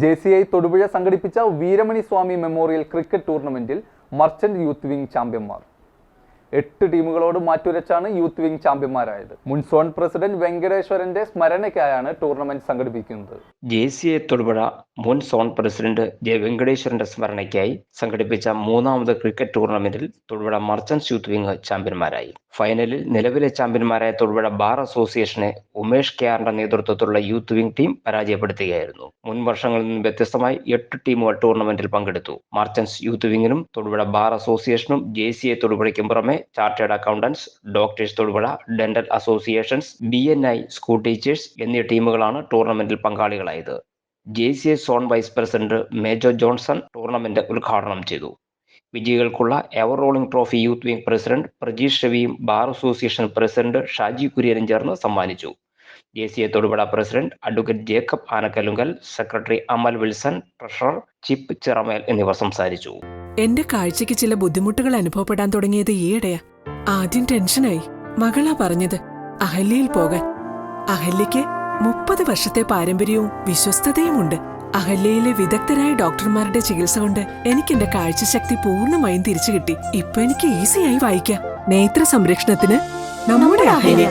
J C I Thodupuzha സംഘടിപ്പിച്ച Veeramani Swami memorial cricket ടൂർണമെന്റിൽ merchant youth wing ചാമ്പ്യന്മാർ. എട്ട് ടീമുകളോട് മാറ്റുരച്ചാണ് യൂത്ത് വിംഗ് ചാമ്പ്യന്മാരായത്. മുൻസോൺ പ്രസിഡന്റ് വെങ്കടേശ്വരന്റെ സ്മരണയ്ക്കായാണ് ടൂർണമെന്റ് സംഘടിപ്പിക്കുന്നത്. ജെ സി എ തൊടുപുഴ മുൻ സോൺ പ്രസിഡന്റ് ജെ വെങ്കടേശ്വരന്റെ സ്മരണയ്ക്കായി സംഘടിപ്പിച്ച മൂന്നാമത് ക്രിക്കറ്റ് ടൂർണമെന്റിൽ തൊടുപുഴ മർച്ചന്റ് യൂത്ത് വിംഗ് ചാമ്പ്യന്മാരായി. ഫൈനലിൽ നിലവിലെ ചാമ്പ്യന്മാരായ തൊടുപുഴ ബാർ അസോസിയേഷനെ ഉമേഷ് കെ ആറിന്റെ നേതൃത്വത്തിലുള്ള യൂത്ത് വിംഗ് ടീം പരാജയപ്പെടുത്തുകയായിരുന്നു. മുൻ വർഷങ്ങളിൽ നിന്ന് വ്യത്യസ്തമായി എട്ട് ടീമുകൾ ടൂർണമെന്റിൽ പങ്കെടുത്തു. മാർച്ചൻസ് യൂത്ത് വിംഗിനും തൊടുപുഴ ബാർ അസോസിയേഷനും ജെ സി എ തൊടുപുഴയ്ക്കും പുറമെ chartered accountants doctors Thodupuzha dental associations B N I school teachers എന്നീ ടീമുകളാണ് ടൂർണമെന്റിൽ പങ്കാളികളായത്. J C A zone vice president major Johnson tournament ഉദ്ഘാടനം ചെയ്തു. വിജയികൾക്കുള്ള ever rolling trophy youth wing president Prajeesh രവിയും bar association president Shaji കുര്യനും ചേർന്ന് സമ്മാനിച്ചു. A Thodupuzha president advocate Jacob Anakkalungal secretary Amal Wilson treasurer chip Chiramel എന്നിവർ സംസാരിച്ചു. എന്റെ കാഴ്ചക്ക് ചില ബുദ്ധിമുട്ടുകൾ അനുഭവപ്പെടാൻ തുടങ്ങിയത് ഈയിടെയാ. ആദ്യം ടെൻഷനായി. മകളാ പറഞ്ഞത് അഹല്യയിൽ പോകാൻ. അഹല്യയ്ക്ക് മുപ്പത് വർഷത്തെ പാരമ്പര്യവും വിശ്വസ്തതയുമുണ്ട്. അഹല്യയിലെ വിദഗ്ധരായ ഡോക്ടർമാരുടെ ചികിത്സ കൊണ്ട് എനിക്ക് എന്റെ കാഴ്ചശക്തി പൂർണമായും തിരിച്ചു കിട്ടി ഇപ്പൊ എനിക്ക് ഈസിയായി വായിക്കാം. നേത്ര സംരക്ഷണത്തിന് നമ്മുടെ Ahalya.